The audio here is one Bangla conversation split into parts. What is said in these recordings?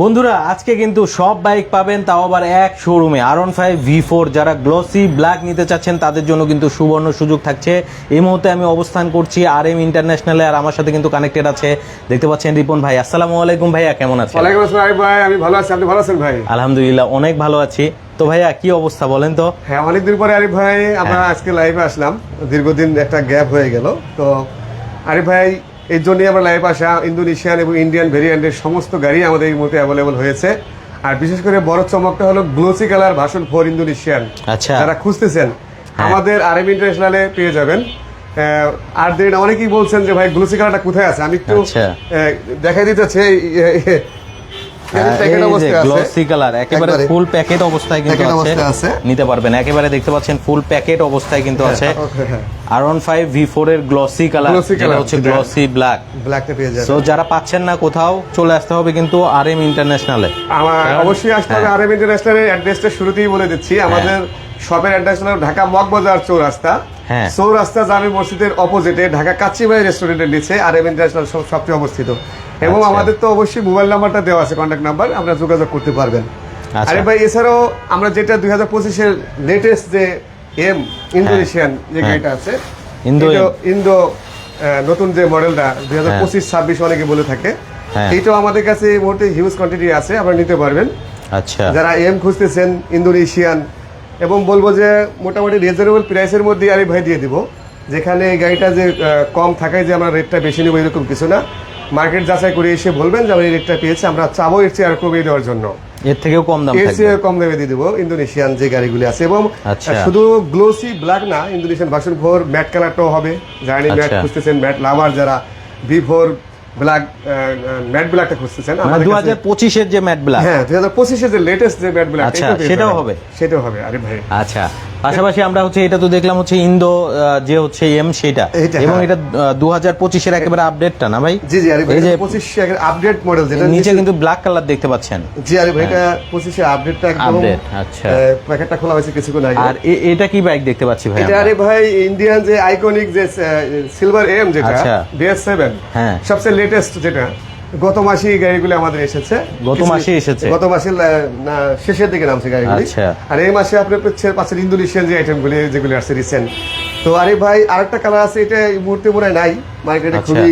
বন্ধুরা আজকে কিন্তু সব বাইক পাবেন তাও আবার এক শোরুমে। আর ওয়ান ফাইভ ভি ফোর যারা গ্লসি ব্ল্যাক নিতে চাচ্ছেন তাদের জন্য কিন্তু সুবর্ণ সুযোগ থাকছে। এই মুহূর্তে আমি অবস্থান করছি আর এম ইন্টারন্যাশনালে আর আমার সাথে কিন্তু কানেক্টেড আছে। দেখতে পাচ্ছেন রিপন ভাই। আসসালামু আলাইকুম ভাইয়া কেমন আছেন? ওয়ালাইকুম আসসালাম ভাই আমি ভালো আছি। আপনি ভালো আছেন ভাই? আলহামদুলিল্লাহ অনেক ভালো আছি। তো ভাইয়া কি অবস্থা বলেন তো? হ্যাঁ অনেকদিন পরে আরিফ ভাই আমরা হ্যাঁ। আজকে লাইভে আসলাম। দীর্ঘদিন একটা গ্যাপ হয়ে গেল। তো আরিফ ভাই এই জন্যই আমরা লাইভ আসা ইন্দোনেশিয়ান এবং ইন্ডিয়ান ভেরিয়েন্টের সমস্ত গাড়ি আমাদের এই মুহূর্তে অ্যাভেলেবল হয়েছে। আর বিশেষ করে বড় চমকটা হলো glossy colour version for Indonesian আচ্ছা। যারা খুঁজতেছেন হ্যাঁ। আমাদের আর এম ইন্টারন্যাশনালে পেয়ে যাবেন। আর দেরি অনেকেই বলছেন যে ভাই গ্লোসি কালারটা কোথায় আছে? আমি একটু আচ্ছা। দেখাই দিতে চাচ্ছি গ্লসি কালার একেবারে ফুল প্যাকেট অবস্থায় কিন্তু আছে। নিতে পারবেন। একেবারে দেখতে পাচ্ছেন ফুল প্যাকেট অবস্থায় কিন্তু আছে। হ্যাঁ। আর ওয়ান ফাইভ ভি ফোর এর গ্লসি কালার যেটা হচ্ছে গ্লসি ব্ল্যাক ব্ল্যাকটা পেয়ে যাবেন। সো যারা পাচ্ছেন না কোথাও চলে আসতে হবে কিন্তু আর এম ইন্টারন্যাশনালে আমার অবশ্যই আসতে হবে হ্যাঁ। আরএম ইন্টারন্যাশনালের অ্যাড্রেসটা শুরুতেই বলে দিচ্ছি। আমাদের শপের অ্যাড্রেস হলো ঢাকা মগবাজার চৌরাস্তা। হ্যাঁ। চৌরাস্তা জামি মসজিদের অপোজিটে ঢাকা কাচ্চিবাই রেস্টুরেন্টের নিচে আরএম ইন্টারন্যাশনাল শপটি অবস্থিত এবং আচ্ছা। আমাদের তো অবশ্যই মোবাইল নাম্বারটা দেওয়া আছে কন্ট্যাক্ট নাম্বার আপনারা যোগাযোগ করতে পারবেন আচ্ছা। আরে ভাই এছাড়াও আমরা যেটা দুই হাজার পঁচিশের লেটেস্ট যে এম ইন্দোনেশিয়ান যে হ্যাঁ। গাড়িটা আছে ইন্দো ইন্দো নতুন যে মডেলটা দুই হাজার পঁচিশ ছাব্বিশ অনেকে বলে থাকে হ্যাঁ। এইটাও আমাদের কাছে এই মুহূর্তে হিউজ কোয়ান্টিটি আছে আপনারা নিতে পারবেন আচ্ছা যারা এম খুঁজতেছেন ইন্দোনেশিয়ান এবং বলব যে মোটামুটি রিজনেবল প্রাইসের মধ্যে আরে ভাই দিয়ে দিব। যেখানে গাড়িটা যে কম থাকায় যে আমরা রেটটা বেশি নেব এরকম কিছু না। মার্কেট যাচাই করে এসে বলবেন যে আমরা এই রেটটা পেয়েছি আমরা চাবো এর চেয়ে আর কমিয়ে দেওয়ার জন্য। এর থেকেও কম দাম এর চেয়ে কম দামে দিয়ে দিব ইন্দোনেশিয়ান যে গাড়িগুলি আছে এবং আচ্ছা। শুধু গ্লোসি ব্ল্যাক না ইন্দোনেশিয়ান ভার্সন ফোর ম্যাট কালারটাও হবে। জার্নি ম্যাট আচ্ছা। খুঁজতেছেন ম্যাট লাভার যারা ভি ফোর ব্ল্যাক ম্যাট ব্ল্যাকটা খুঁজতেছেন? মানে দু হাজার পঁচিশের যে ম্যাট ব্ল্যাক। হ্যাঁ দু হাজার পঁচিশে যে লেটেস্ট যে ম্যাট ব্ল্যাক আচ্ছা, সেটাও হবে? সেটাও হবে আরে ভাই। আচ্ছা পাশাপাশি আমরা হচ্ছে এটা তো দেখলাম হচ্ছে ইন্দো যে হচ্ছে এম সেটা। এবং হ্যাঁ। এটা দু হাজার পঁচিশের একেবারে আপডেটটা না ভাই? জি জি আরে ভাই পঁচিশ আপডেট মডেল যেটা নিচে কিন্তু ব্ল্যাক কালার দেখতে পাচ্ছেন। জি আরে ভাই এটা পঁচিশে আপডেটটা একদম আপডেট আচ্ছা। প্যাকেটটা খোলা হয়েছে কিছুক্ষণ আগে। আর এটা কি বাইক দেখতে পাচ্ছি ভাই এটা আরে ভাই ইন্ডিয়ান যে আইকনিক যে সিলভার এম যেটা আচ্ছা। বিএস সেভেন হ্যাঁ। সবচেয়ে লেটেস্ট যেটা। গত মাসে এই গাড়িগুলো আমাদের এসেছে গত মাসে এসেছে? গত মাসে শেষের দিকে নামছে গাড়িগুলি আচ্ছা। আর এই মাসে আপনি পাচ্ছেন পাচ্ছেন ইন্দোনেশিয়ান যে আইটেমগুলি যেগুলি আসছে রিসেন্ট তো আরে ভাই আরেকটা কালার আছে এটা এই মুহূর্তে মনে নাই মার্কেটে আচ্ছা। খুবই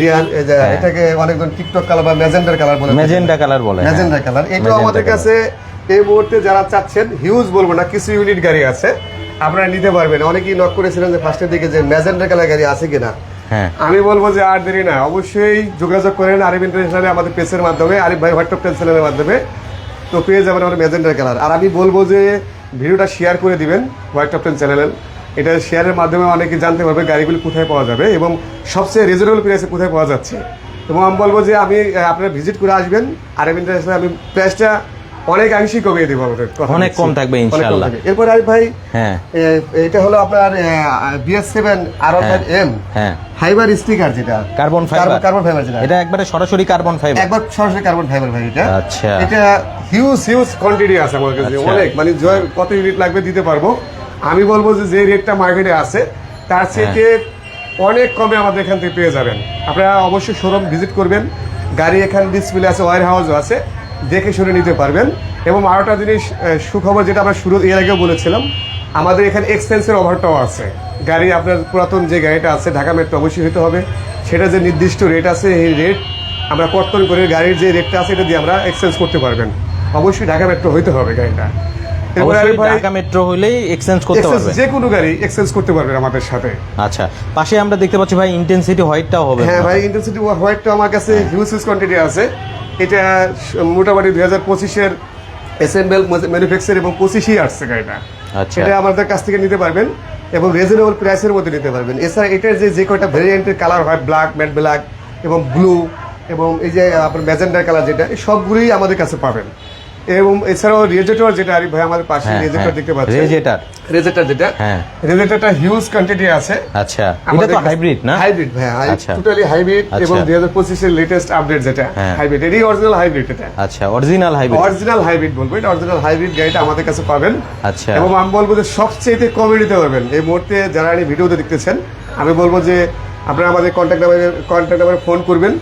রিয়াল হ্যাঁ। এটাকে অনেকজন টিকটক কালার বা ম্যাজেন্ডার কালার বলে ম্যাজেন্ডা কালার বলে। ম্যাজেন্ডা কালার এটাও আমাদের কাছে এই মুহূর্তে যারা চাচ্ছেন হিউজ বলব না কিছু ইউনিট গাড়ি আছে আপনারা নিতে পারবেন অনেকেই নক করেছিলেন যে ফার্স্টের দিকে যে ম্যাজেন্ডা কালার গাড়ি আছে কিনা আমি বলব যে আর দেরি না অবশ্যই যোগাযোগ করেন আরিফ ইন্টারন্যাশনালে আমাদের পেজের মাধ্যমে, আরিফ ভাই হোয়াটসঅ্যাপ চ্যানেলের মাধ্যমে। তো পেয়ে যাবেন আমাদের ম্যাজেন্ডার কালার আর আমি বলব যে ভিডিওটা শেয়ার করে দিবেন হোয়াটসঅ্যাপ চ্যানেলে এটা শেয়ারের মাধ্যমে অনেকে জানতে পারবে গাড়িগুলি কোথায় পাওয়া যাবে এবং সবচেয়ে রিজনেবল প্রাইসে কোথায় পাওয়া যাচ্ছে। এবং আমি বলব যে আমি আপনারা ভিজিট করে আসবেন। আরিফ ইন্টারন্যাশনালে আমি প্রাইসটা কমিয়ে দেবো আমাদের অনেক কম থাকবে ইনশাআল্লাহ। এরপর আরিফ ভাই হ্যাঁ। এটা হলো আপনার বিএস সেভেন আর এম হ্যাঁ। ফাইবার স্টিকার যেটা। Carbon fibre. কার্বন ফাইবার যেটা। এটা একবারে সরাসরি কার্বন ফাইবার। একবার সরাসরি কার্বন ফাইবার ভাই এটা। আচ্ছা। এটা হিউজ হিউজ কোয়ান্টিটি আছে আমার কাছে। আচ্ছা। অনেক মানে জয় কত ইউনিট লাগবে দিতে পারব। আমি বলব যে যে রেটটা মার্কেটে আছে তার হ্যাঁ। থেকে অনেক কমে আমাদের এখান থেকে পেয়ে যাবেন। আপনারা অবশ্যই শোরুম ভিজিট করবেন। গাড়ি এখানে ডিসপ্লে আছে ওয়ার হাউসও আছে। দেখে শুনে নিতে পারবেন। এবং আরেকটা জিনিস সুখবর যেটা আমরা শুরু এর আগেও বলেছিলাম আমাদের এখানে এক্সপেন্সের ওভারটাও আছে। গাড়ি আপনার পুরাতন যে গাড়িটা আছে ঢাকা মেট্রো অবশ্যই হতে হবে। সেটা যে নির্দিষ্ট রেট আছে এই রেট আমরা কর্তন করে গাড়ির যে রেটটা আছে এটা দিয়ে আমরা এক্সচেঞ্জ করতে পারবেন। অবশ্যই ঢাকা মেট্রো হইতে হবে গাড়িটা। ঢাকা মেট্রো হইলেই এক্সচেঞ্জ করতে পারবে যে কোনো গাড়ি এক্সচেঞ্জ করতে পারবেন আমাদের সাথে। আচ্ছা পাশে আমরা দেখতে পাচ্ছি ভাই ইন্টেন্সিটি হোয়াইটটাও হবে। হ্যাঁ ভাই ইন্টেন্সিটি হোয়াইটটা আমার কাছে হিউজ হিউজ কোয়ান্টিটি আছে। এটা মোটামুটি দুই হাজার পঁচিশের এসেম্বল ম্যানুফ্যাকচার এবং পঁচিশেই আসছে গাড়িটা। সেটা এটা আমাদের কাছ থেকে নিতে পারবেন এবং রিজনেবল প্রাইসের মধ্যে নিতে পারবেন। এছাড়া এটার যে যে কয়টা ভেরিয়েন্টের কালার হয় ব্ল্যাক ম্যাট ব্ল্যাক এবং ব্লু এবং এই যে আপনার ম্যাজেন্ডার কালার যেটা সবগুলোই আমাদের কাছে পাবেন। এবং এছাড়াও রেজেটর যেটা আরিফ ভাই আমাদের পাশে হ্যাঁ, রেজেটর হ্যাঁ। দেখতে পাচ্ছেন। রেজেটার রেজেটর যেটা? হ্যাঁ। রেজেটরটা হিউজ কোয়ান্টিটি আছে। আচ্ছা। এটা তো হাইব্রিড না? হাইব্রিড ভাই আচ্ছা। টোটালি হাইব্রিড আচ্ছা। এবং দুই হাজার পঁচিশের লেটেস্ট আপডেট যেটা হ্যাঁ। হাইব্রিড এটাই অরিজিনাল হাইব্রিড এটা। আচ্ছা অরিজিনাল হাইব্রিড অরিজিনাল হাইব্রিড বলব। এটা অরিজিনাল হাইব্রিড গাড়িটা আমাদের কাছে পাবেন। আচ্ছা। এবং আমি বলব যে সবচেয়ে কমে নিতে পারবেন। এই মুহূর্তে যারা এই ভিডিওতে দেখতেছেন আমি বলব যে আপনারা আমাদের কন্ট্যাক্ট নাম্বারে কন্ট্যাক্ট নাম্বারে ফোন করবেন।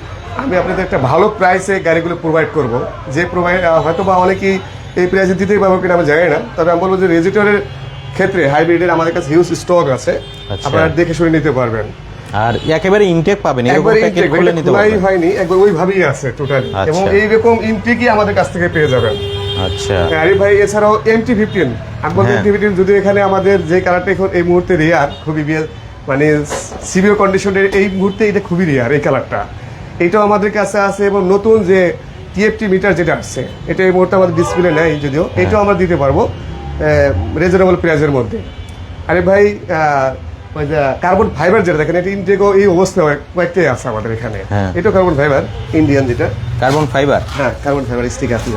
আমি আপনাদের একটা ভালো প্রাইসে গাড়িগুলো প্রোভাইড করব। যে প্রোভাইড হয়তো বা অনেকেই এই প্রাইসে দিতেই পারব কিনা আমি জানি না। তবে আমি বলব যে রেজিটরের ক্ষেত্রে হাইব্রিডের আমাদের কাছে হিউজ স্টক আছে। আচ্ছা। আপনারা দেখে শুনে নিতে পারবেন। আর একেবারে ইনটেক পাবেন একবার প্যাকেট খুলে নিতে পারবেন। হয়নি একবার ওইভাবেই আছে টোটালি আচ্ছা। এবং এইরকম ইনটেকই আমাদের কাছ থেকে পেয়ে যাবেন। আচ্ছা। আরে ভাই এছাড়াও এমটি ফিফটিন হ্যাঁ। এমটি ফিফটিন যদি এখানে আমাদের যে কালারটা এখন এই মুহূর্তে রেয়ার খুবই মানে সিভিও কন্ডিশনের এই মুহূর্তে এটা খুবই রেয়ার এই কালারটা এটাও আমাদের কাছে আছে এবং নতুন যে টিএফটি মিটার যেটা আসছে এটা এই মুহূর্তে আমাদের ডিসপ্লে নেই যদিও হ্যাঁ। এটাও আমরা দিতে পারব রিজনেবল প্রাইসের মধ্যে। আরে ভাই ওই যে কার্বন ফাইবার যেটা দেখেন এটা ইন্ডিগো এই অবস্থায় কয়েকটাই আছে আমাদের এখানে। এটা কার্বন ফাইবার ইন্ডিয়ান যেটা। কার্বন ফাইবার হ্যাঁ কার্বন ফাইবার স্টিক আছে।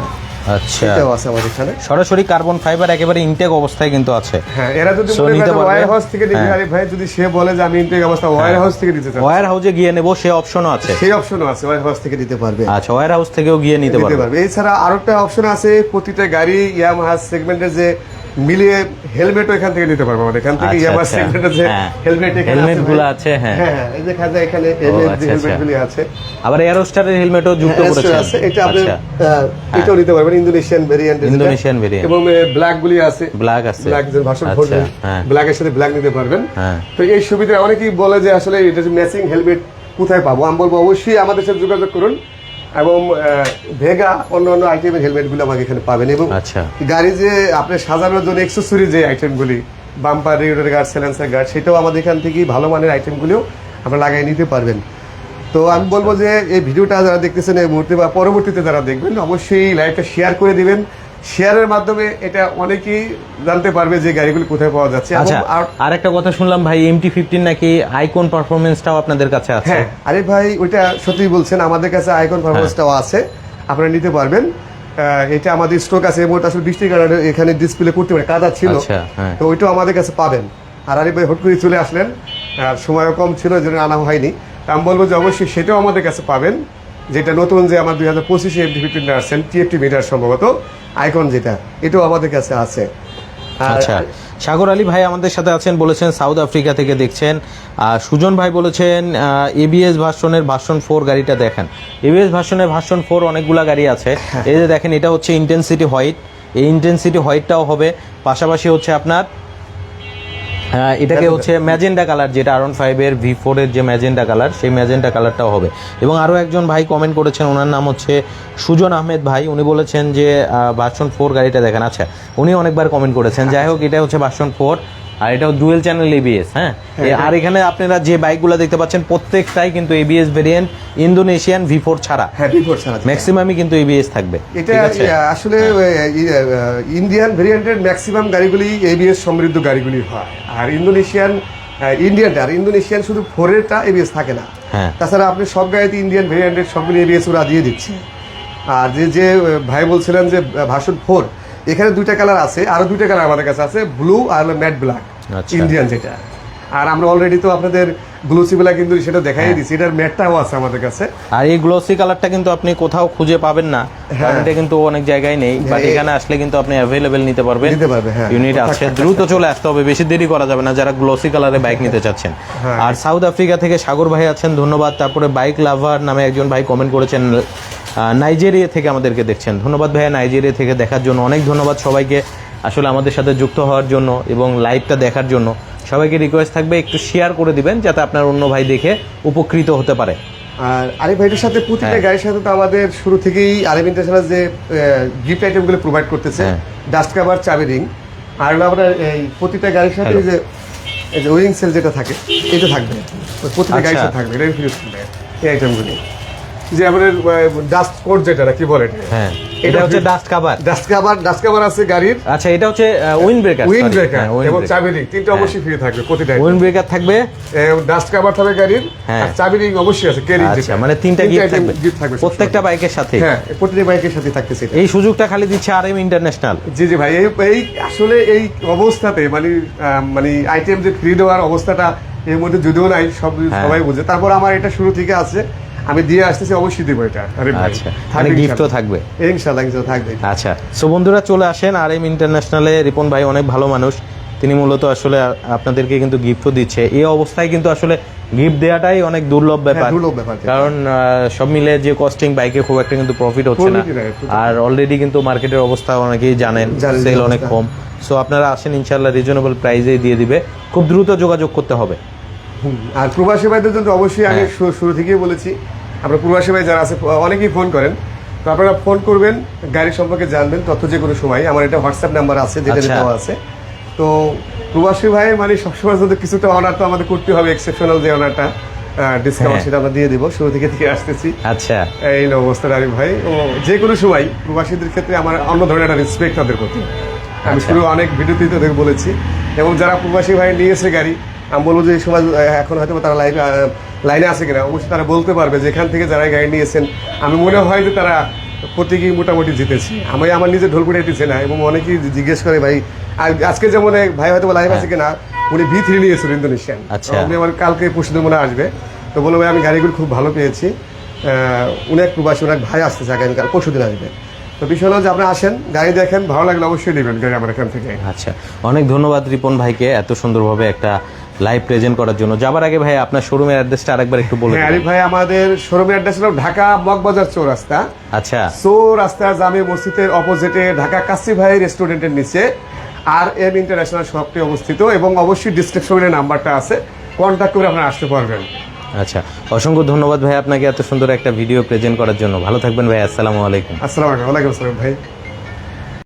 আচ্ছা। এটাও আছে আমাদের এখানে। সরাসরি কার্বন ফাইবার একেবারে ইনটেক অবস্থায় কিন্তু আছে। হ্যাঁ এরা যদি নিতে হাউস থেকে হ্যাঁ। আরে ভাই যদি সে বলে যে আমি ইনটেক অবস্থা ওয়ার হাউস থেকে দিতে চাই ওয়্যার হাউসে গিয়ে নেব সে অপশনও আছে। সেই অপশনও আছে ওয়্যার হাউস থেকে দিতে পারবে। আচ্ছা ওয়্যার হাউস থেকেও গিয়ে নিতে পারবে। এছাড়া আরও একটা অপশন আছে প্রতিটা গাড়ি ইয়ামাহা সেগমেন্টের যে মিলিয়ে হেলমেটও এখান থেকে নিতে পারবে আমাদের। এখান থেকে আচ্ছা, ইয়ামাহা আচ্ছা। যে হ্যাঁ। হেলমেট হেলমেটগুলো আছে হ্যাঁ। হ্যাঁ হ্যাঁ এই যে খাজা এখানে আচ্ছা, হেলমেট আচ্ছা। গুলি আছে। আবার এয়ারোস্টারের হেলমেটও যুক্ত হ্যাঁ, করেছেন। আছে এটা আপনি আচ্ছা। এটাও নিতে পারবেন ইন্দোনেশিয়ান ভেরিয়েন্ট Indonesian variant। এবং ব্ল্যাক গুলি আছে। ব্ল্যাক আছে। ব্ল্যাক যে ফোর আচ্ছা হ্যাঁ। ব্ল্যাকের সাথে ব্ল্যাক নিতে পারবেন। হ্যাঁ। তো এই সুবিধা অনেকেই বলে যে আসলে এটা ম্যাচিং হেলমেট কোথায় পাবো? আমি বলব অবশ্যই আমাদের সাথে যোগাযোগ করুন। এবং ভেগা অন্য অন্য আইটেমের হেলমেটগুলো আমাকে এখানে পাবেন এবং আচ্ছা। গাড়ি যে আপনি সাজানোর জন্য এক্সেসরি যে আইটেমগুলি বাম্পার রিউডার গার্ড সেলেন্সার গার্ড সেটাও আমাদের এখান থেকেই ভালো মানের আইটেমগুলিও আপনারা লাগাই নিতে পারবেন। তো আমি বলব যে এই ভিডিওটা যারা দেখতেছেন এই মুহূর্তে বা পরবর্তীতে যারা দেখবেন অবশ্যই লাইভটা শেয়ার করে দিবেন। শেয়ারের মাধ্যমে এটা অনেকেই জানতে পারবে যে গাড়িগুলি কোথায় পাওয়া যাচ্ছে আচ্ছা আর- আর একটা কথা শুনলাম ভাই এমটি ফিফটিন নাকি আইকন পারফরমেন্সটাও আপনাদের কাছে আছে? হ্যাঁ আরে ভাই ওইটা সত্যি বলছেন আমাদের কাছে আইকন পারফরমেন্সটাও আছে আপনারা নিতে পারবেন। এটা আমাদের স্টক আছে মুহূর্তে আসলে বৃষ্টির কারণে এখানে ডিসপ্লে করতে পারে কাদা ছিল। আচ্ছা, হ্যাঁ। তো ওইটাও আমাদের কাছে পাবেন। আর আরিফ ভাই হুট করে চলে আসলেন আর সময়ও কম ছিল জন্য আনা হয়নি। আমি বলব যে অবশ্যই সেটাও আমাদের কাছে পাবেন। যেটা নতুন যে আমার দুই হাজার পঁচিশে এমটি ফিফটিন আসছেন টিএফটি মিটার সম্ভবত আইকন যেটা এটাও আমাদের কাছে আছে। আচ্ছা সাগর আলী ভাই আমাদের সাথে আছেন বলেছেন সাউথ আফ্রিকা থেকে দেখছেন। আর সুজন ভাই বলেছেন এবিএস ভার্সনের ভার্সন ফোর গাড়িটা দেখেন। এবিএস ভার্সনের ভার্সন ফোর অনেকগুলা গাড়ি আছে। হ্যাঁ। এই যে দেখেন এটা হচ্ছে ইন্টেন্সিটি হোয়াইট এই ইন্টেন্সিটি হোয়াইটটাও হবে পাশাপাশি হচ্ছে আপনার আহ, এটাকে হচ্ছে ম্যাজেন্ডা কালার যেটা আরন ফাইভের ভি ফোর এর যে ম্যাজেন্ডা কালার সেই ম্যাজেন্ডা কালারটাও হবে। এবং আরও একজন ভাই কমেন্ট করেছেন ওনার নাম হচ্ছে সুজন আহমেদ ভাই। উনি বলেছেন যে ভার্সন ফোর গাড়িটা দেখেন। আচ্ছা উনি অনেকবার কমেন্ট করেছেন। যাই হোক এটা হচ্ছে ভার্সন ফোর আর এটাও ডুয়েল চ্যানেল এবিএস হ্যাঁ? আর এখানে আপনারা যে বাইকগুলো দেখতে পাচ্ছেন প্রত্যেকটাই কিন্তু ABS variant Indonesian V four ছাড়া। হ্যাঁ বিফোর ছাড়া ম্যাক্সিমামই কিন্তু এবিএস থাকবে। এটা আছে? আসলে ইন্ডিয়ান ভেরিয়েন্টের ম্যাক্সিমাম গাড়িগুলি এবিএস সমৃদ্ধ গাড়িগুলি হয়। আর ইন্দোনেশিয়ান ইন্ডিয়ানটা আর ইন্দোনেশিয়ান শুধু ফোরেরটা এবিএস থাকে না। হ্যাঁ। তাছাড়া আপনি সব গাড়িতে ইন্ডিয়ান ভেরিয়েন্টের সবগুলি এবিএস ওরা দিয়ে দিচ্ছে। আর যে যে ভাই বলছিলেন যে ভার্সন ফোর এখানে দুইটা কালার আছে আরও দুইটা কালার আমাদের কাছে আছে ব্লু আর ম্যাট ব্ল্যাক আচ্ছা। ইন্ডিয়ান যেটা আর আমরা অলরেডি তো আপনাদের ব্লু সিবিলা কিন্তু সেটা দেখাই হ্যাঁ। দিচ্ছি এটার ম্যাটটাও আছে আমাদের কাছে। আর এই গ্লোসি কালারটা কিন্তু আপনি কোথাও খুঁজে পাবেন না কারণ এটা কিন্তু অনেক জায়গায় নেই বাট হ্যাঁ, এখানে আসলে কিন্তু আপনি অ্যাভেলেবেল নিতে পারবেন। নিতে পারবে, হ্যাঁ। ইউনিট আছে দ্রুত চলে আসতে হবে বেশি দেরি করা যাবে না যারা গ্লোসি কালারে বাইক নিতে চাচ্ছেন। হ্যাঁ। আর সাউথ আফ্রিকা থেকে সাগর ভাই আছেন ধন্যবাদ। তারপরে বাইক লাভার নামে একজন ভাই কমেন্ট করেছেন নাইজেরিয়া থেকে আমাদেরকে দেখছেন। ধন্যবাদ ভাইয়া নাইজেরিয়া থেকে দেখার জন্য অনেক ধন্যবাদ সবাইকে আসলে আমাদের সাথে যুক্ত হওয়ার জন্য এবং লাইভটা দেখার জন্য। সবাইকে রিকোয়েস্ট থাকবে একটু শেয়ার করে দিবেন যাতে আপনার অন্য ভাই দেখে উপকৃত হতে পারে। আর আরিফ ভাইটার সাথে প্রতিটা হ্যাঁ। গাড়ির সাথে তো আমাদের শুরু থেকেই আরিফ ইন্টারন্যাশনাল যে গিফট আইটেমগুলো প্রোভাইড করতেছে হ্যাঁ। ডাস্ট কাভার চাবি রিং আর হলো আপনার এই প্রতিটা গাড়ির সাথে যে এই যে ওয়িং সেল যেটা থাকে এটা থাকবে। প্রতিটা গাড়ির আচ্ছা। সাথে থাকবে এটা ফিউজ এই আইটেমগুলি যে আমাদের ডাস্ট কোড যেটা কি বলে হ্যাঁ। এটা হচ্ছে dust cover dust cover dust cover আছে গাড়ির। আচ্ছা এটা হচ্ছে উইন ব্রেকার উইন্ড ব্রেকার এবং চাবি রিং তিনটা অবশ্যই ফ্রি থাকবে প্রতিটা উইন ব্রেকার থাকবে। ডাস্ট কাভার থাকবে গাড়ির হ্যাঁ। আর চাবি রিং অবশ্যই আছে আচ্ছা মানে তিনটা গিফট থাকবে। থাকবে প্রত্যেকটা বাইকের সাথে? হ্যাঁ প্রতিটি বাইকের সাথে থাকতেছে। এই সুযোগটা খালি দিচ্ছে আর এম ইন্টারন্যাশনাল জি জি ভাই এই এই আসলে এই অবস্থাতে মানে মানে আইটেম যে ফ্রি দেওয়ার অবস্থাটা এর মধ্যে যদিও নাই সব হ্যাঁ। সবাই বুঝে। তারপর আমার এটা শুরু থেকে আছে। আমি দিয়ে আসতেছি অবশ্যই দিব এটা। আরে আচ্ছা মানে গিফটও থাকবে? ইনশাল্লাহ ইনশাল্লাহ থাকবে। আচ্ছা সো বন্ধুরা চলে আসেন আর এম ইন্টারন্যাশনালে রিপন ভাই অনেক ভালো মানুষ। তিনি মূলত আসলে আপনাদেরকে কিন্তু গিফটও দিচ্ছে। এই অবস্থায় কিন্তু আসলে গিফট দেওয়াটাই অনেক দুর্লভ ব্যাপার। হ্যাঁ, ব্যাপার। কারণ আহ, সব মিলে যে কস্টিং বাইকে খুব একটা কিন্তু প্রফিট হচ্ছে না। আর অলরেডি কিন্তু মার্কেটের অবস্থা অনেকেই জানেন সেল অনেক কম। সো আপনারা আসেন ইনশাল্লাহ রিজনেবল প্রাইসেই দিয়ে দিবে। খুব দ্রুত যোগাযোগ করতে হবে। আর প্রবাসী ভাইদের জন্য অবশ্যই আমি হ্যাঁ। শুরু থেকেই বলেছি। আমরা প্রবাসী ভাই যারা আছে অনেকেই ফোন করেন। তো আপনারা ফোন করবেন গাড়ি সম্পর্কে জানবেন তথ্য যে কোনো সময়। আমার এটা হোয়াটসঅ্যাপ নাম্বার আছে যেটা আচ্ছা। দেওয়া আছে। তো প্রবাসী ভাই মানে সবসময় যদি কিছুটা অনার তো আমাদের করতে হবে এক্সেপশনাল যে অনারটা ডিসকাউন্ট হ্যাঁ। সেটা আমরা দিয়ে দিব। শুরু থেকে দিয়ে আসতেছি। আচ্ছা। এই অবস্থা আরিফ ভাই। ও যে কোনো সময় প্রবাসীদের ক্ষেত্রে আমার অন্য ধরনের একটা রেসপেক্ট তাদের প্রতি। আমি আচ্ছা। শুরু অনেক ভিডিওতেই তাদের বলেছি। এবং যারা প্রবাসী ভাই নিয়েছে গাড়ি আমি বলব যে এই সময় এখন হয়তো তারা লাইভ লাইনে আছে কিনা অবশ্যই তারা বলতে পারবে যেখান থেকে যারা গাড়ি নিয়েছেন। আমি মনে হয় যে তারা প্রতীকী মোটামুটি জিতেছি। আমি আমার নিজে ঢোল পিটাইতেছি না এবং অনেকেই জিজ্ঞেস করে ভাই আর আজকে যেমন ভাই হয়তো লাইভ আছে কিনা উনি ভি থ্রি নিয়েছিল ইন্দোনেশিয়ান। আচ্ছা। উনি আমার কালকে পরশু মনে আসবে। তো বলল ভাই আমি গাড়িগুলো খুব ভালো পেয়েছি। এক প্রবাসী ওনার ভাই আসতেছে আগামীকাল পরশু দিন আসবে। তো বিষয় হলো যে আপনি আসেন গাড়ি দেখেন ভালো লাগলে অবশ্যই নেবেন গাড়ি আমার এখান থেকে। আচ্ছা। অনেক ধন্যবাদ রিপন ভাইকে এত সুন্দরভাবে একটা লাইভ প্রেজেন্ট করার জন্য। যাবার আগে ভাই আপনার শোরুমের অ্যাড্রেসটা আরেকবার একটু বলে হ্যাঁ আরিফ ভাই আমাদের শোরুমের অ্যাড্রেস হলো ঢাকা মগবাজার চৌরাস্তা। আচ্ছা। সো রাস্তা জামে মসজিদের অপোজিটে ঢাকা কাসি ভাই রেস্টুরেন্টের নিচে আর এম ইন্টারন্যাশনাল শপটি অবস্থিত এবং অবশ্যই ডিসক্রিপশনে নাম্বারটা আছে। কন্ট্যাক্ট করে আপনারা আসতে পারবেন। আচ্ছা। অসংখ্য ধন্যবাদ ভাই আপনাকে এত সুন্দর একটা ভিডিও প্রেজেন্ট করার জন্য। ভালো থাকবেন ভাই আসসালামু আলাইকুম। আসসালামু আলাইকুম। ওয়ালাইকুম আসসালাম ভাই।